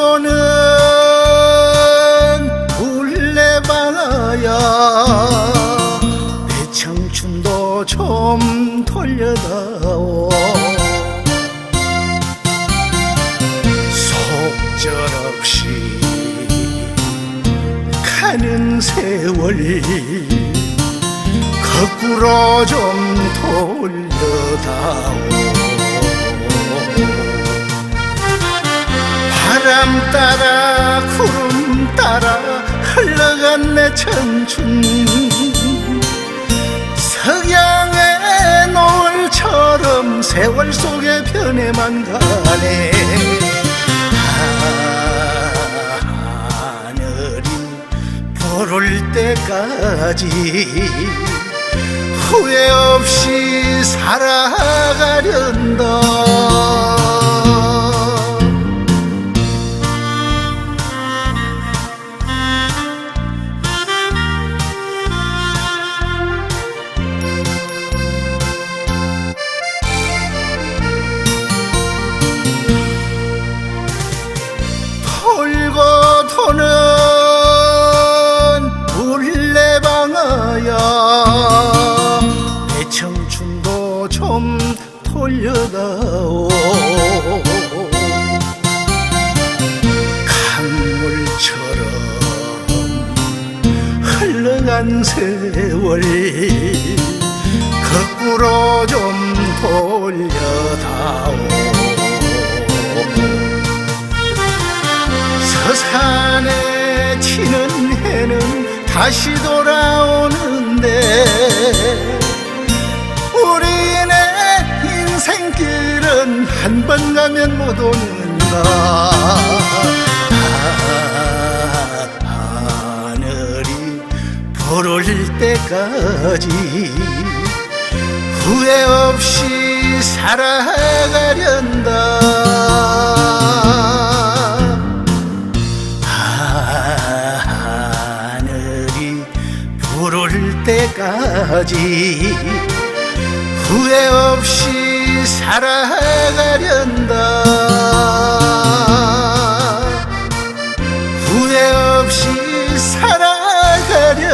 이유는 불레바야 내 청춘도 좀 돌려다오. 속절없이 가는 세월이 거꾸로 좀 돌려다오. 바람 따라 구름 따라 흘러간 내 청춘. 석양의 노을처럼 세월 속에 변해만 가네. 하늘이 부를 때까지 후회 없이 살아가련다 돌려다오 강물처럼 흘러간 세월 거꾸로 좀 돌려다오. 서산에 치는 해는 다시 돌아오는 한 번 가면 못 오는가 아, 하늘이 부를 때까지 후회 없이 살아가련다. 하늘이 부를 때까지 후회 없이 살아가련다. 후회 없이 살아가련다